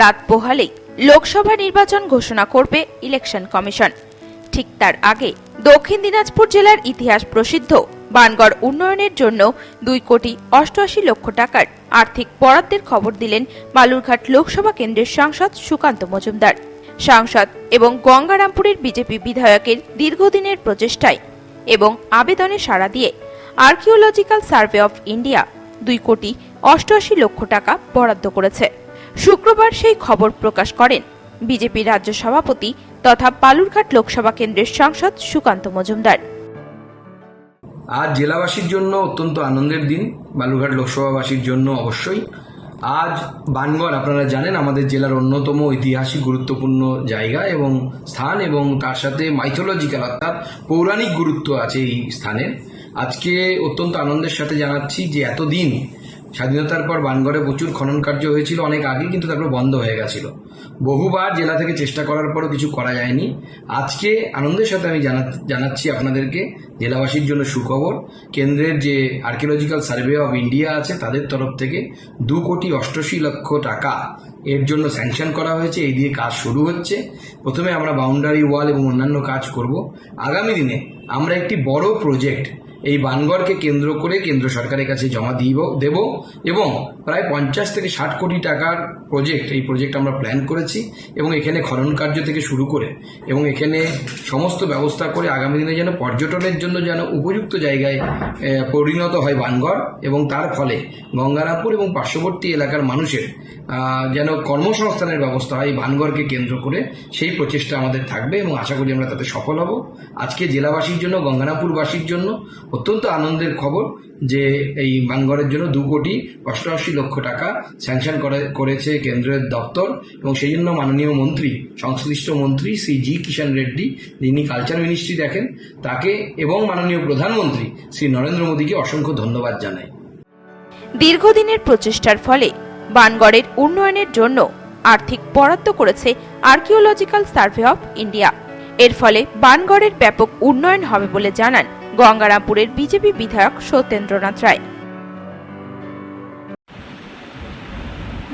রাত পোহালেই লোকসভা নির্বাচন ঘোষণা করবে ইলেকশন কমিশন। ঠিক তার আগে দক্ষিণ দিনাজপুর জেলার ইতিহাস প্রসিদ্ধ বানগড় উন্নয়নের জন্য দুই কোটি অষ্টআশি লক্ষ টাকার আর্থিক বরাদ্দের খবর দিলেন বালুরঘাট লোকসভা কেন্দ্রের সাংসদ সুকান্ত মজুমদার। সাংসদ এবং গঙ্গারামপুরের বিজেপি বিধায়কের দীর্ঘদিনের প্রচেষ্টায় এবং আবেদনে সাড়া দিয়ে আর্কিওলজিক্যাল সার্ভে অফ ইন্ডিয়া দুই কোটি অষ্টআশি লক্ষ টাকা বরাদ্দ করেছে। শুক্রবার সেই খবর প্রকাশ করেন। বিজেপি রাজ্য সভাপতি তথা পালুরঘাট লোকসভা কেন্দ্রের সাংসদ সুকান্ত মজুমদার। আজ জেলাবাসীর জন্য অত্যন্ত আনন্দের দিন। বালুরঘাট লোকসভাবাসীর জন্য অবশ্যই। আজ বানগড়, আপনারা জানেন, আমাদের জেলার অন্যতম ঐতিহাসিক গুরুত্বপূর্ণ জায়গা এবং স্থান এবং তার সাথে মাইথোলজিক্যাল অর্থাৎ পৌরাণিক গুরুত্ব আছে এই স্থানের। আজকে অত্যন্ত আনন্দের সাথে জানাচ্ছি যে এতদিন স্বাধীনতার পর বানগড়ে প্রচুর খনন কার্য হয়েছিল, অনেক আগে কিন্তু তারপর বন্ধ হয়ে গেছিল। বহুবার জেলা থেকে চেষ্টা করার পরও কিছু করা যায়নি। আজকে আনন্দের সাথে আমি জানা জানাচ্ছি আপনাদেরকে, জেলাবাসীর জন্য সুখবর। কেন্দ্রের যে আর্কিওলজিক্যাল সার্ভে অফ ইন্ডিয়া আছে, তাদের তরফ থেকে দু কোটি অষ্টআশি লক্ষ টাকা এর জন্য স্যাংশন করা হয়েছে। এই দিয়ে কাজ শুরু হচ্ছে। প্রথমে আমরা বাউন্ডারি ওয়াল এবং অন্যান্য কাজ করব। আগামী দিনে আমরা একটি বড় প্রজেক্ট এই বানগড়কে কেন্দ্র করে কেন্দ্র সরকারের কাছে জমা দিব, দেব এবং প্রায় পঞ্চাশ থেকে ষাট কোটি টাকার প্রজেক্ট এই প্রজেক্ট আমরা প্ল্যান করেছি এবং এখানে খনন কার্য থেকে শুরু করে এবং এখানে সমস্ত ব্যবস্থা করে আগামী দিনে যেন পর্যটনের জন্য যেন উপযুক্ত জায়গায় পরিণত হয় বানগড় এবং তার ফলে গঙ্গারামপুর এবং পার্শ্ববর্তী এলাকার মানুষের যেন কর্মসংস্থানের ব্যবস্থা হয় এই বানগড়কে কেন্দ্র করে, সেই প্রচেষ্টা আমাদের থাকবে এবং আশা করি আমরা তাতে সফল হব। আজকে জেলাবাসীর জন্য, গঙ্গারামপুরবাসীর জন্য অত্যন্ত আনন্দের খবর যে এই বানগড়ের জন্য দু কোটি অষ্টআশি লক্ষ টাকা স্যাংশন করে, করেছে কেন্দ্রের দপ্তর এবং সেই জন্য মাননীয় মন্ত্রী, সংশ্লিষ্ট মন্ত্রী শ্রী জি কিষাণ রেড্ডি, যিনি কালচার মিনিস্ট্রি দেখেন, তাকে এবং মাননীয় প্রধানমন্ত্রী শ্রী নরেন্দ্র মোদীকে অসংখ্য ধন্যবাদ জানাই। দীর্ঘদিনের প্রচেষ্টার ফলে বানগড়ের উন্নয়নের জন্য আর্থিক বরাদ্দ করেছে আর্কিওলজিক্যাল সার্ভে অফ ইন্ডিয়া এর ফলে বানগড়ের ব্যাপক উন্নয়ন হবে বলে জানান গঙ্গারামপুরের বিজেপি বিধায়ক সত্যেন্দ্রনাথ রায়।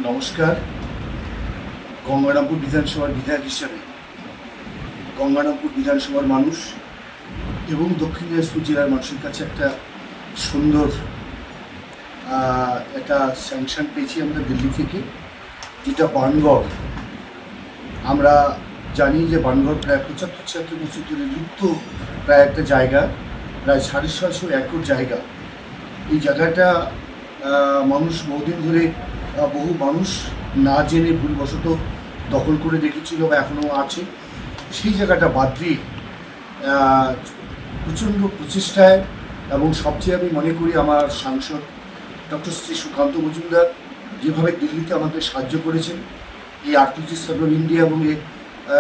নমস্কার। গঙ্গারামপুর বিধানসভার বিধায়ক হিসাবে গঙ্গারামপুর বিধানসভার মানুষ এবং দক্ষিণ দিনাজপুর জেলার মানুষের কাছে একটা সুন্দর একটা স্যাংশন পেয়েছি আমরা দিল্লি থেকে, যেটা বানগড়। আমরা জানি যে বানগড় প্রায় পঁচাত্তর ছিয়াত্তর বছর ধরে লুপ্ত প্রায় একটা জায়গা। প্রায় সাড়ে ছয়শো একর জায়গা। এই জায়গাটা মানুষ বহুদিন ধরে বহু মানুষ না জেনে ভুলবশত দখল করে রেখেছিল বা এখনও আছে। সেই জায়গাটা বাদ দিয়ে প্রচণ্ড প্রচেষ্টায় এবং সবচেয়ে আমি মনে করি আমার সাংসদ ডক্টর শ্রী সুকান্ত মজুমদার যেভাবে দিল্লিতে আমাদের সাহায্য করেছেন, এই আর্টিজি সার্ভ ইন্ডিয়া এবং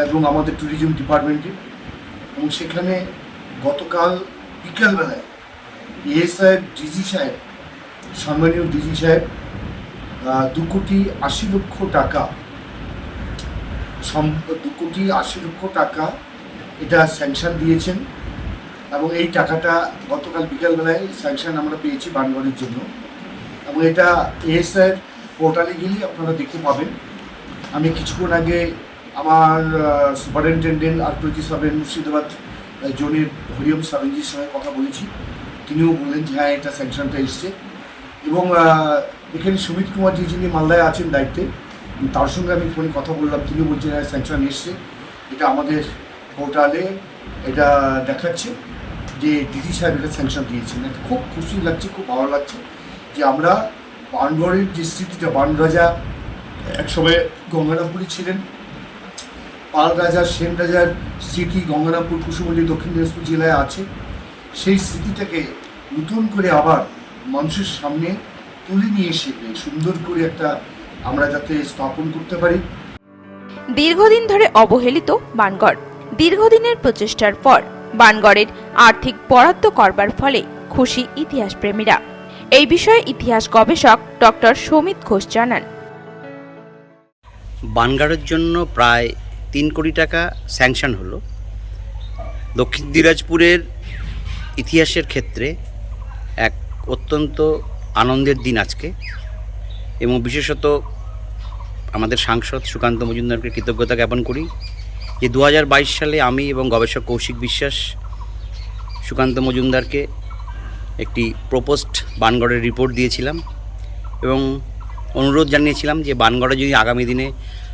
এবং আমাদের ট্যুরিজম ডিপার্টমেন্টে। এবং সেখানে গতকাল বিকালবেলায় এ সাহেব, ডিজি সাহেব, সম্মানীয় ডিজি সাহেব দু কোটি আশি লক্ষ টাকা দু কোটি আশি লক্ষ টাকা এটা স্যাংশন দিয়েছেন এবং এই টাকাটা গতকাল বিকালবেলায় স্যাংশন আমরা পেয়েছি বানগড়ের জন্য। এবং এটা এএসআর পোর্টালে গেলেই আপনারা দেখতে পাবেন। আমি কিছুক্ষণ আগে আমার সুপারিনটেন্ডেন্ট আর্কোলজি সাবেন মুর্শিদাবাদ জোনের হরিওম সাবেনজির সঙ্গে কথা বলেছি। তিনিও বললেন যে হ্যাঁ এটা স্যাংশনটা এসছে। এবং এখানে সুমিত কুমারজি যিনি মালদায় আছেন দায়িত্বে, তার সঙ্গে আমি ফোনে কথা বললাম। তিনি বলছেন হ্যাঁ স্যাংশন এসছে। এটা আমাদের পোর্টালে এটা দেখাচ্ছে যে দিদি সাহেব এটা স্যাংশন দিয়েছেন। এটা খুব খুশি লাগছে, খুব ভালো লাগছে যে আমরা বানগড়ের যে স্মৃতিটা বান রাজা একসময় গঙ্গারামপুরে ছিলেন। পাল রাজা সেন রাজার স্মৃতি গঙ্গারামপুর কুসুমলী দক্ষিণ দিনাজপুর জেলায় আছে। সেই স্মৃতিটাকে নতুন করে আবার মানুষের সামনে তুলে নিয়ে এসে সুন্দর করে একটা আমরা যাতে স্থাপন করতে পারি। দীর্ঘদিন ধরে অবহেলিত বানগড়। দীর্ঘদিনের প্রচেষ্টার পর বানগড়ের আর্থিক বরাদ্দ করবার ফলে খুশি ইতিহাস প্রেমীরা এই বিষয়ে ইতিহাস গবেষক ডক্টর সমিত ঘোষ জানান। বানগাড়ের জন্য প্রায় তিন কোটি টাকা স্যাংশন হলো। দক্ষিণ দিনাজপুরের ইতিহাসের ক্ষেত্রে এক অত্যন্ত আনন্দের দিন আজকে এবং বিশেষত আমাদের সাংসদ সুকান্ত মজুমদারকে কৃতজ্ঞতা জ্ঞাপন করি যে দু হাজার বাইশ সালে আমি এবং গবেষক কৌশিক বিশ্বাস সুকান্ত মজুমদারকে একটি প্রপোস্ট বানগড়ের রিপোর্ট দিয়েছিলাম এবং অনুরোধ জানিয়েছিলাম যে বানগড়ে যদি আগামী দিনে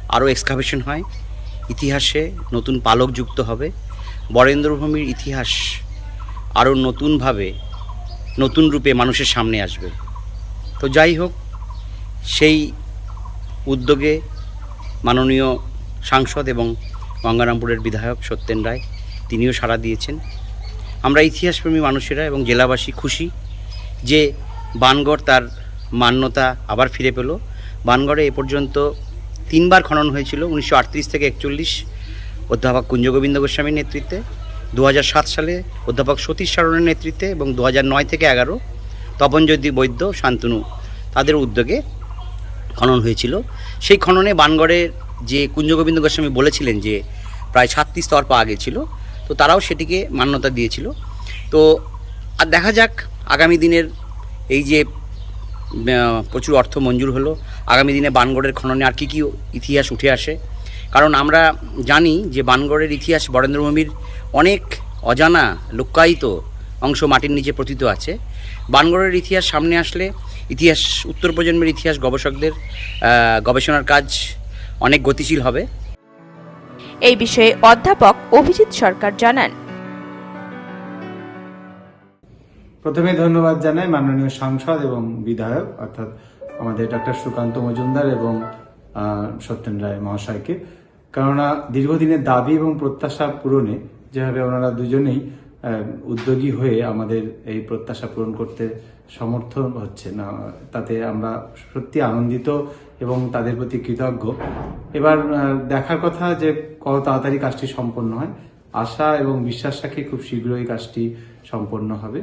আরও এক্সকাভেশন হয় ইতিহাসে নতুন পালক যুক্ত হবে। বরেন্দ্রভূমির ইতিহাস আরও নতুনভাবে, নতুন রূপে মানুষের সামনে আসবে। তো যাই হোক, সেই উদ্যোগে মাননীয় সাংসদ এবং গঙ্গারামপুরের বিধায়ক সত্যেন রায়, তিনিও সাড়া দিয়েছেন। আমরা ইতিহাসপ্রেমী মানুষেরা এবং জেলাবাসী খুশি যে বানগড় তার মান্যতা আবার ফিরে পেল। বানগড়ে এ পর্যন্ত তিনবার খনন হয়েছিল, উনিশশো আটত্রিশ থেকে একচল্লিশ। অধ্যাপক কুঞ্জগোবিন্দ গোস্বামীর নেতৃত্বে দু হাজার সাত সালে অধ্যাপক সতীশ সারণের নেতৃত্বে এবং দু থেকে এগারো। তপনজ্যোতি বৈদ্য, শান্তনু তাদের উদ্যোগে খনন হয়েছিল। সেই খননে বানগড়ের যে কুঞ্জগোবিন্দ গোস্বামী বলেছিলেন যে প্রায় সাতটি স্তর পাওয়া গেছিল, তো তারাও সেটিকে মান্যতা দিয়েছিল। তো আর দেখা যাক আগামী দিনের এই যে প্রচুর অর্থ মঞ্জুর হলো। আগামী দিনে বানগড়ের খননে আর কী কী ইতিহাস উঠে আসে? কারণ আমরা জানি যে বানগড়ের ইতিহাস বরেন্দ্রভূমির অনেক অজানা, লুক্কায়িত অংশ মাটির নিচে প্রতীত আছে। বানগড়ের ইতিহাস সামনে আসলে ইতিহাস, উত্তর প্রজন্মের ইতিহাস গবেষকদের গবেষণার কাজ অনেক গতিশীল হবে। এই বিষয়ে অধ্যাপক অভিজিৎ সরকার জানান। প্রথমে ধন্যবাদ জানাই মাননীয় সাংসদ এবং বিধায়ক, অর্থাৎ আমাদের ডক্টর সুকান্ত মজুমদার এবং সত্যেন রায় মহাশয়কে। কেননা দীর্ঘদিনের দাবি এবং প্রত্যাশা পূরণে যেভাবে ওনারা দুজনেই উদ্যোগী হয়ে আমাদের এই প্রত্যাশা পূরণ করতে সমর্থ হচ্ছে না, তাতে আমরা সত্যি আনন্দিত এবং তাদের প্রতি কৃতজ্ঞ। এবার দেখার কথা যে কত তাড়াতাড়ি কাজটি সম্পন্ন হয়, আশা এবং বিশ্বাস রাখি খুব শীঘ্রই কাজটি সম্পন্ন হবে।